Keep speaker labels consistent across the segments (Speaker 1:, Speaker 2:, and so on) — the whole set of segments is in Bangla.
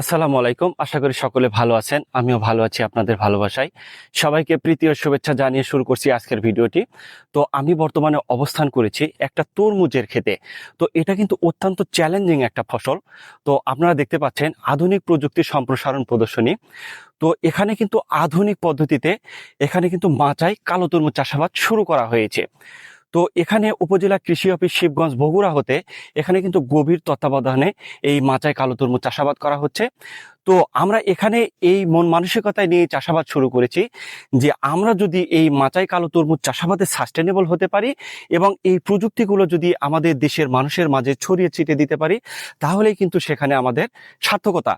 Speaker 1: আসসালামু আলাইকুম। আশা করি সকলে ভালো আছেন। আমিও ভালো আছি আপনাদের ভালোবাসায়। সবাইকে প্রীতি ও শুভেচ্ছা জানিয়ে শুরু করছি আজকের ভিডিওটি। তো আমি বর্তমানে অবস্থান করেছি একটা তরমুজের খেতে তো এটা কিন্তু অত্যন্ত চ্যালেঞ্জিং একটা ফসল। তো আপনারা দেখতে পাচ্ছেন আধুনিক প্রযুক্তির সম্প্রসারণ প্রদর্শনী। তো এখানে কিন্তু আধুনিক পদ্ধতিতে এখানে কিন্তু মাচায় কালো তরমুজ চাষাবাদ শুরু করা হয়েছে। তো এখানে উপজেলা কৃষি অফিস শিবগঞ্জ বগুড়া হতে এখানে কিন্তু গভীর তত্ত্বাবধানে এই মাচায় কালো তরমুজ চাষাবাদ করা হচ্ছে। তো আমরা এখানে এই মন মানসিকতায় নিয়ে চাষাবাদ শুরু করেছি যে আমরা যদি এই মাচাই কালো তরমুজ চাষাবাদে সাস্টেনেবল হতে পারি এবং এই প্রযুক্তিগুলো যদি আমাদের দেশের মানুষের মাঝে ছড়িয়ে ছিটিয়ে দিতে পারি, তাহলেই কিন্তু সেখানে আমাদের সার্থকতা।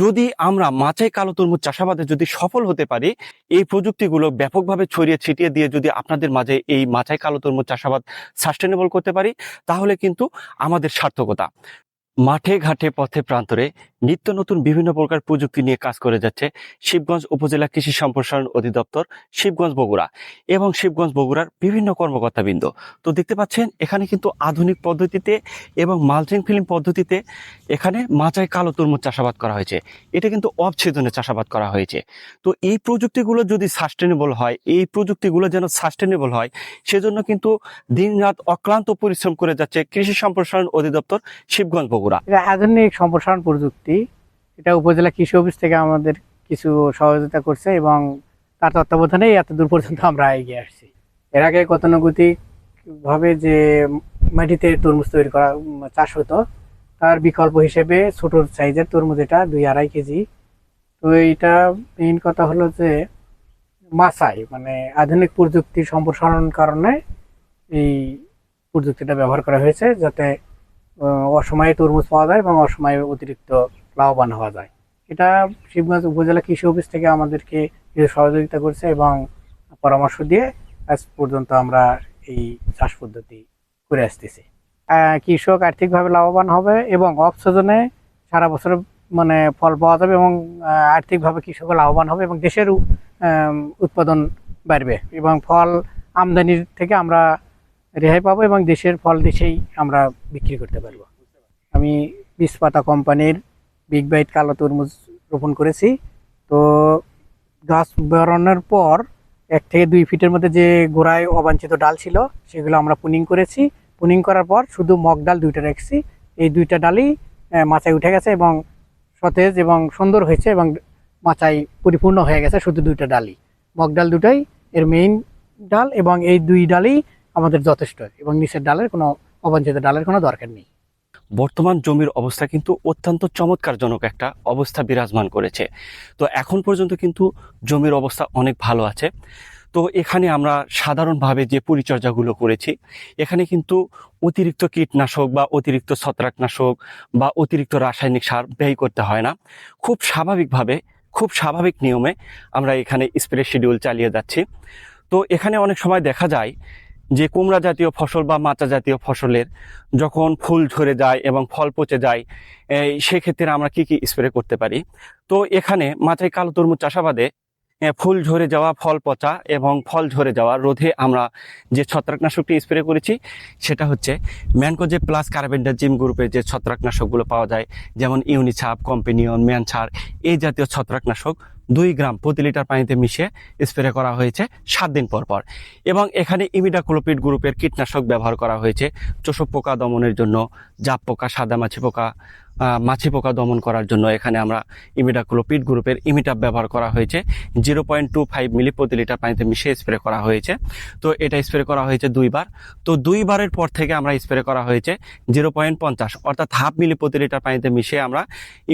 Speaker 1: যদি আমরা মাচাই কালো তরমুজ চাষাবাদে যদি সফল হতে পারি, এই প্রযুক্তিগুলো ব্যাপকভাবে ছড়িয়ে ছিটিয়ে দিয়ে যদি আপনাদের মাঝে এই মাচাই কালো তরমুজ চাষাবাদ সাস্টেনেবল করতে পারি, তাহলে কিন্তু আমাদের সার্থকতা। মাঠে, ঘাটে, পথে, প্রান্তরে নিত্য নতুন বিভিন্ন প্রকার প্রযুক্তি নিয়ে কাজ করে যাচ্ছে শিবগঞ্জ উপজেলা কৃষি সম্প্রসারণ অধিদপ্তর শিবগঞ্জ বগুড়া এবং শিবগঞ্জ বগুড়ার বিভিন্ন কর্মকর্তাবৃন্দ। তো দেখতে পাচ্ছেন, এখানে কিন্তু আধুনিক পদ্ধতিতে এবং মালচিং ফিল্ম পদ্ধতিতে এখানে মাচায় কালো তরমুজ চাষাবাদ করা হয়েছে। এটা কিন্তু অবচ্ছেদনে চাষাবাদ করা হয়েছে। তো এই প্রযুক্তিগুলো যদি সাস্টেনেবল হয়, এই প্রযুক্তিগুলো যেন সাস্টেনেবল হয়, সেজন্য কিন্তু দিনরাত অক্লান্ত পরিশ্রম করে যাচ্ছে কৃষি সম্প্রসারণ অধিদপ্তর শিবগঞ্জ বগুড়া।
Speaker 2: এটা আধুনিক সম্প্রসারণ প্রযুক্তি। এটা উপজেলা কৃষি অফিস থেকে আমাদের কিছু সহযোগিতা করছে এবং তার তত্ত্বাবধানেই এত দূর পর্যন্ত আমরা এগিয়ে আসছি। এর আগে গতানুগতিক ভাবে যে মাটিতে তরমুজ তৈরি করা চাষ হতো, তার বিকল্প হিসেবে ছোট সাইজের তরমুজ এটা দুই আড়াই কেজি। তো এইটা মেইন কথা হলো যে মাছাই মানে আধুনিক প্রযুক্তির সম্প্রসারণ কারণে এই প্রযুক্তিটা ব্যবহার করা হয়েছে যাতে অসময়ে তরমুজ পাওয়া যায় এবং অসময়ে অতিরিক্ত লাভবান হওয়া যায়। এটা শিবগঞ্জ উপজেলা কৃষি অফিস থেকে আমাদেরকে সহযোগিতা করছে এবং পরামর্শ দিয়ে আজ পর্যন্ত আমরা এই চাষ পদ্ধতি করে আসতেছি। কৃষক আর্থিকভাবে লাভবান হবে এবং অফ সিজনে সারা বছর মানে ফল পাওয়া যাবে এবং আর্থিকভাবে কৃষক লাভবান হবে এবং দেশের উৎপাদন বাড়বে এবং ফল আমদানির থেকে আমরা রেহাই পাবো এবং দেশের ফল দেশেই আমরা বিক্রি করতে পারব। আমি বিষপাতা কোম্পানির বিগ বাইট কালো তরমুজ রোপণ করেছি। তো গাছ বেরোনোর পর এক থেকে দুই ফিটের মধ্যে যে গোড়ায় অবাঞ্ছিত ডাল ছিল, সেগুলো আমরা পুনিং করেছি। পুনিং করার পর শুধু মগ ডাল দুইটা রেখেছি। এই দুইটা ডালই মাচায় উঠে গেছে এবং সতেজ এবং সুন্দর হয়েছে এবং মাচায় পরিপূর্ণ হয়ে গেছে শুধু দুইটা ডালই। মগ ডাল দুটাই এর মেইন ডাল এবং এই দুই ডালই আমাদের যথেষ্ট এবং নিচের ডালের কোনো অবাঞ্ছিত ডালের কোনো দরকার নেই।
Speaker 1: বর্তমান জমির অবস্থা কিন্তু অত্যন্ত চমৎকারজনক একটা অবস্থা বিরাজমান করেছে। তো এখন পর্যন্ত কিন্তু জমির অবস্থা অনেক ভালো আছে। তো এখানে আমরা সাধারণভাবে যে পরিচর্যাগুলো করেছি, এখানে কিন্তু অতিরিক্ত কীটনাশক বা অতিরিক্ত ছত্রাকনাশক বা অতিরিক্ত রাসায়নিক সার ব্যয় করতে হয় না। খুব স্বাভাবিকভাবে, খুব স্বাভাবিক নিয়মে আমরা এখানে স্প্রে শিডিউল চালিয়ে যাচ্ছি। তো এখানে অনেক সময় দেখা যায় যে কুমড়া জাতীয় ফসল বা মাচা জাতীয় ফসলের যখন ফুল ঝরে যায় এবং ফল পচে যায় সেক্ষেত্রে আমরা কি কি স্প্রে করতে পারি? তো এখানে মাথায় কালো তরমুজ চাষাবাদে ফুল ঝরে যাওয়া, ফল পচা এবং ফল ঝরে যাওয়া রোধে আমরা যে ছত্রাকনাশকটি স্প্রে করেছি, সেটা হচ্ছে ম্যানকোজে প্লাস কার্বেন্ডাজিম গ্রুপের যে ছত্রাকনাশকগুলো পাওয়া যায়, যেমন ইউনিছাপ কম্পেনিয়ন ম্যানছার এই জাতীয় ছত্রাকনাশক দুই গ্রাম প্রতি লিটার পানিতে মিশিয়ে স্প্রে করা হয়েছে সাত দিন পর পর। এবং এখানে ইমিডাক্লোপিড গ্রুপের কীটনাশক ব্যবহার করা হয়েছে। চোষক পোকা দমনের জন্য জাপ পোকা, সাদা মাছি পোকা মাছি পোকা দমন করার জন্য এখানে আমরা ইমিডাক্লোপিড গ্রুপের ইমিটাপ ব্যবহার করা হয়েছে। Zero point two five milli প্রতি লিটার পানিতে মিশিয়ে স্প্রে করা হয়েছে। তো এটা স্প্রে করা হয়েছে দুইবার। তো দুইবারের পর থেকে আমরা স্প্রে করা হয়েছে জিরো পয়েন্ট পঞ্চাশ, অর্থাৎ হাফ মিলি প্রতি লিটার পানিতে মিশিয়ে আমরা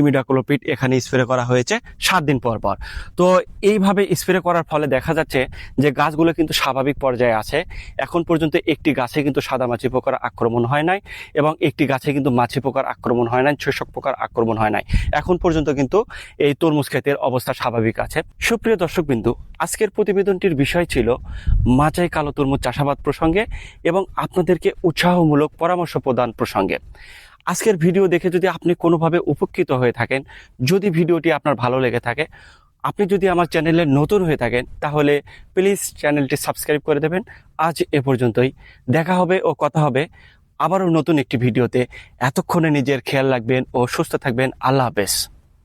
Speaker 1: ইমিডাক্লোপিড এখানে স্প্রে করা হয়েছে সাত দিন পর পর। তো এইভাবে স্প্রে করার ফলে দেখা যাচ্ছে যে গাছগুলো কিন্তু স্বাভাবিক পর্যায়ে আছে। এখন পর্যন্ত একটি গাছে কিন্তু সাদা মাছি পোকার আক্রমণ হয় নাই এবং একটি গাছে কিন্তু মাছি পোকার আক্রমণ হয় নাই। শোষক পোকার আক্রমণ হয় নাই। এখন পর্যন্ত কিন্তু এই তরমুজ ক্ষেতের অবস্থা স্বাভাবিক আছে। সুপ্রিয় দর্শক বিন্দু আজকের প্রতিবেদনটির বিষয় ছিল মাচাই কালো তরমুজ চাষাবাদ প্রসঙ্গে এবং আপনাদেরকে উৎসাহমূলক পরামর্শ প্রদান প্রসঙ্গে। আজকের ভিডিও দেখে যদি আপনি কোনোভাবে উপকৃত হয়ে থাকেন, যদি ভিডিওটি আপনার ভালো লেগে থাকে, আপনি যদি আমার চ্যানেলে নতুন হয়ে থাকেন, তাহলে প্লিজ চ্যানেলটি সাবস্ক্রাইব করে দেবেন। আজ এ পর্যন্তই। দেখা হবে ও কথা হবে আবারও নতুন একটি ভিডিওতে এতক্ষণে নিজের খেয়াল রাখবেন ও সুস্থ থাকবেন। আল্লাহ হাফেজ।